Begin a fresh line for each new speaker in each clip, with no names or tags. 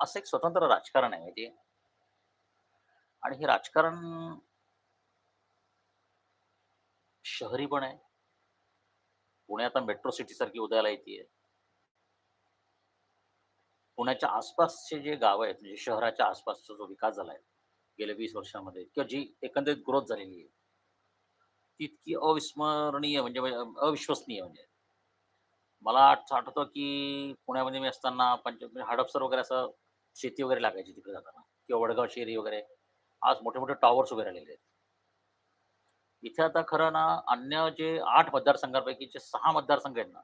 असं एक स्वतंत्र राजकारण आहे माहिती आणि हे राजकारण शहरी पण आहे. पुणे आता मेट्रो सिटी सारखी उदयाला येते पुण्याच्या आसपासचे जे गाव आहेत, म्हणजे शहराच्या आसपासचा जो विकास झालाय गेल्या वीस वर्षामध्ये किंवा जी एकंदरीत ग्रोथ झालेली आहे. ती इतकी अविस्मरणीय म्हणजे, म्हणजे अविश्वसनीय म्हणजे. मला आठ आठवतं, की पुण्यामध्ये मी असताना पंच म्हणजे हडपसर वगैरे असं शेती वगैरे लागायची तिकडे जाताना किंवा वडगाव शेरी वगैरे. आज मोठे-मोठे टॉवर्स उभे राहिलेले आहेत. इथे आता खरं ना अन्य जे आठ मतदारसंघांपैकी जे सहा मतदारसंघ आहेत ना,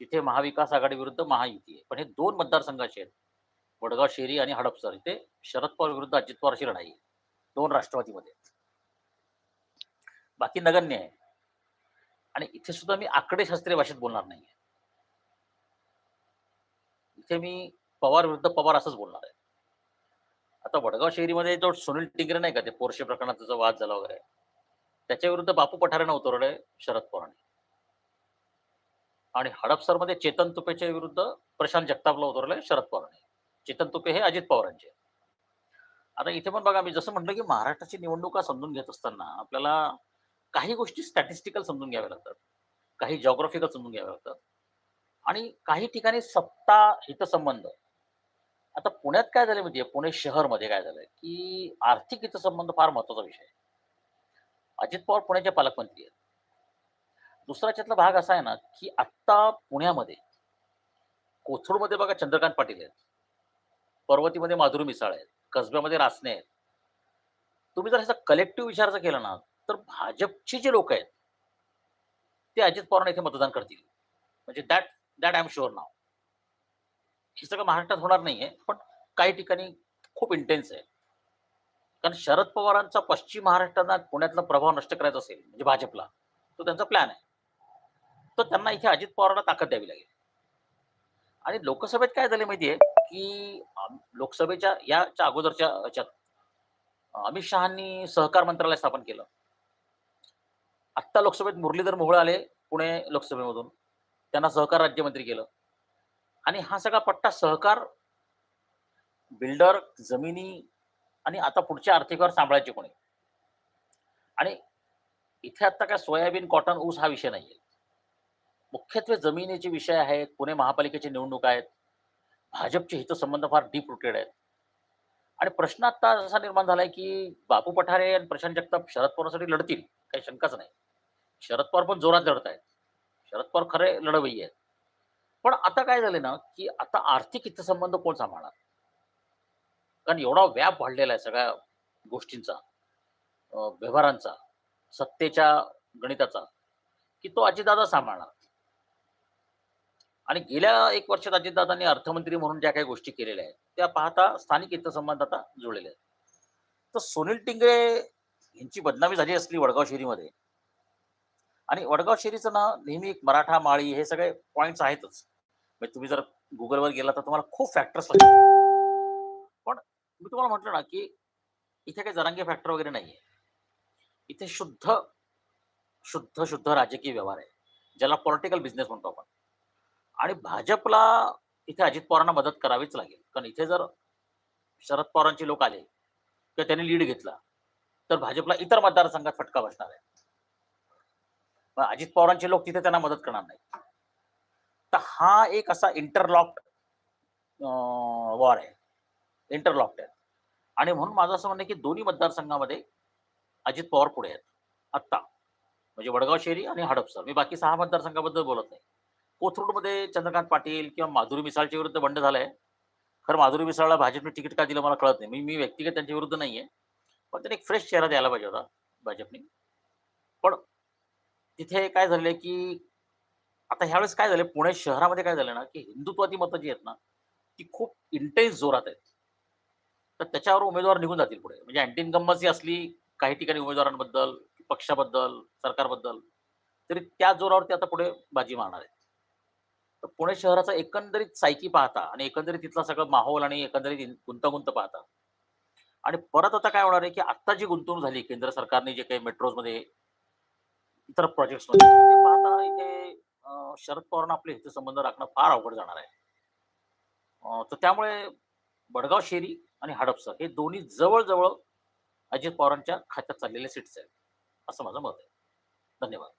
तिथे महाविकास आघाडी विरुद्ध महायुती आहे. पण हे दोन मतदारसंघाचे आहेत, वडगाव शेरी आणि हडपसर इथे शरद पवार विरुद्ध अजित पवारची लढाई दोन राष्ट्रवादीमध्ये. बाकी नगण्य आहे. आणि इथे सुद्धा मी आकडेशास्त्रीय भाषेत बोलणार नाहीये. इथे मी पवार विरुद्ध पवार असंच बोलणार आहे. आता वडगाव शहरीमध्ये जो सुनील टिंगरे नाही का, ते पोर्शे प्रकरणात त्याचा वाद झाला वगैरे. त्याच्या विरुद्ध बापू पठारेनं उतरवलंय शरद पवारांनी. आणि हडपसरमध्ये चेतन तुपेच्या विरुद्ध प्रशांत जगतापला उतरवलंय शरद पवारांनी. चेतन तुपे हे अजित पवारांचे. आता इथे पण बघा मी जसं म्हटलं, की महाराष्ट्राची निवडणुका समजून घेत असताना आपल्याला काही गोष्टी स्टॅटिस्टिकल समजून घ्याव्या लागतात. काही जॉग्राफिकल समजून घ्याव्या लागतात. आणि काही ठिकाणी सत्ता हितसंबंध. आता पुण्यात काय झालंय माहितीये पुणे शहरमध्ये काय झालंय, की आर्थिक संबंध फार महत्त्वाचा विषय आहे. अजित पवार पुण्याचे पालकमंत्री आहेत. दुसरा त्यातला भाग असा आहे ना, की आत्ता पुण्यामध्ये कोथरूडमध्ये बघा चंद्रकांत पाटील आहेत. पर्वतीमध्ये माधुरी मिसाळ आहेत. कसब्यामध्ये रासने आहेत. तुम्ही जर ह्याचा कलेक्टिव्ह विचार जर केला ना, तर भाजपची जी लोक आहेत ते अजित पवारांना इथे मतदान करतील. म्हणजे that that I am sure नाव हे सगळं महाराष्ट्रात होणार नाहीये, पण काही ठिकाणी खूप इंटेन्स आहे. कारण शरद पवारांचा पश्चिम महाराष्ट्रात पुण्यातला प्रभाव नष्ट करायचा असेल, म्हणजे भाजपला, तो त्यांचा प्लॅन आहे. तर त्यांना इथे अजित पवारांना ताकद द्यावी लागेल. आणि लोकसभेत काय झाले माहिती आहे, की लोकसभेच्या याच्या अगोदरच्या ह्याच्यात अमित शहांनी सहकार मंत्रालय स्थापन केलं. आत्ता लोकसभेत मुरलीधर मोहोळ आले पुणे लोकसभेमधून. त्यांना सहकार राज्यमंत्री केलं. आणि हा सगळा पट्टा सहकार, बिल्डर, जमिनी आणि आता पुढच्या आर्थिक सांभाळायचे कोणी? आणि इथे आता काय सोयाबीन, कॉटन, ऊस हा विषय नाहीये. मुख्यत्वे जमिनीचे विषय आहेत. पुणे महापालिकेची निवडणूक आहेत. भाजपचे हितसंबंध फार डीप रुटेड आहेत. आणि प्रश्न आता असा निर्माण झालाय, की बापू पठारे आणि प्रशांत जगताप शरद पवारसाठी लढतील, काही शंकाच नाही. शरद पवार पण जोरात लढत आहेत. शरद पवार खरे लढवई आहेत. पण आता काय झालं ना, की आता आर्थिक हितसंबंध कोण सांभाळणार? कारण एवढा व्याप वाढलेला आहे सगळ्या गोष्टींचा, व्यवहारांचा, सत्तेच्या गणिताचा, की तो अजितदादा सांभाळणार. आणि गेल्या एक वर्षात अजितदादांनी अर्थमंत्री म्हणून ज्या काही गोष्टी केलेल्या आहेत, त्या पाहता स्थानिक हितसंबंध आता जुळलेले आहेत. तर सुनील टिंगरे यांची बदनामी झाली असली वडगाव शेरीमध्ये आणि वडगाव शेरीचं ना नेहमी एक मराठा, माळी हे सगळे पॉइंट्स आहेतच. म्हणजे तुम्ही जर गुगलवर गेला तर तुम्हाला खूप फॅक्टर्स पण मी तुम्हाला म्हटलं ना, की इथे काही जरांगे फॅक्टर वगैरे नाहीये. इथे शुद्ध, शुद्ध, शुद्ध राजकीय व्यवहार आहे. ज्याला पॉलिटिकल बिझनेस म्हणतो आपण. आणि भाजपला इथे अजित पवारांना मदत करावीच लागेल. कारण इथे जर शरद पवारांचे लोक आले किंवा त्यांनी लीड घेतला, तर भाजपला इतर मतदारसंघात फटका बसणार आहे. अजित पवारांचे लोक तिथे त्यांना मदत करणार नाही तर हा एक असा इंटरलॉक्ड वॉर आहे. इंटरलॉक्ड आहे. आणि म्हणून माझं असं म्हणणं आहे, की दोन्ही मतदारसंघामध्ये अजित पवार पुढे आहेत. आत्ता. म्हणजे वडगाव शेरी आणि हडपसर. मी बाकी सहा मतदारसंघाबद्दल बोलत नाही. कोथरूडमध्ये चंद्रकांत पाटील किंवा माधुरी मिसाळच्या विरुद्ध बंड झालाय खरं माधुरी मिसाळला भाजपने तिकीट का दिलं मला कळत नाही. मी मी व्यक्तिगत त्यांच्या विरुद्ध नाहीये. पण त्यांनी एक फ्रेश चेहरा द्यायला पाहिजे होता भाजपने. पण तिथे काय झालंय, की आता ह्यावेळेस काय झालं पुणे शहरामध्ये काय झालं ना, की हिंदुत्वादी मतं जी आहेत ना, ती खूप इंटेन्स जोरात आहेत. तर त्याच्यावर उमेदवार निघून जातील पुढे. म्हणजे अँटी इन्कम्बन्सी असली काही ठिकाणी उमेदवारांबद्दल, पक्षाबद्दल, सरकारबद्दल, तरी त्या जोरावरती आता पुढे बाजी मारणार आहेत. तर पुणे शहराचा एकंदरीत सायकी पाहता आणि एकंदरीत तिथला सगळं माहोल आणि एकंदरीत गुंतागुंत पाहता आणि परत आता काय होणार आहे, की आत्ता जी गुंतवणूक झाली केंद्र सरकारने जे काही मेट्रोजमध्ये इतर प्रोजेक्ट्समध्ये पाहता इथे शरद पवारांना आपले हितसंबंध राखणं फार अवघड जाणार आहे. तर त्यामुळे बडगाव शेरी आणि हडपसर हे दोन्ही जवळ-जवळ अजित पवारांच्या खात्यात चाललेले सीट्स आहेत. असं माझं मत आहे. धन्यवाद.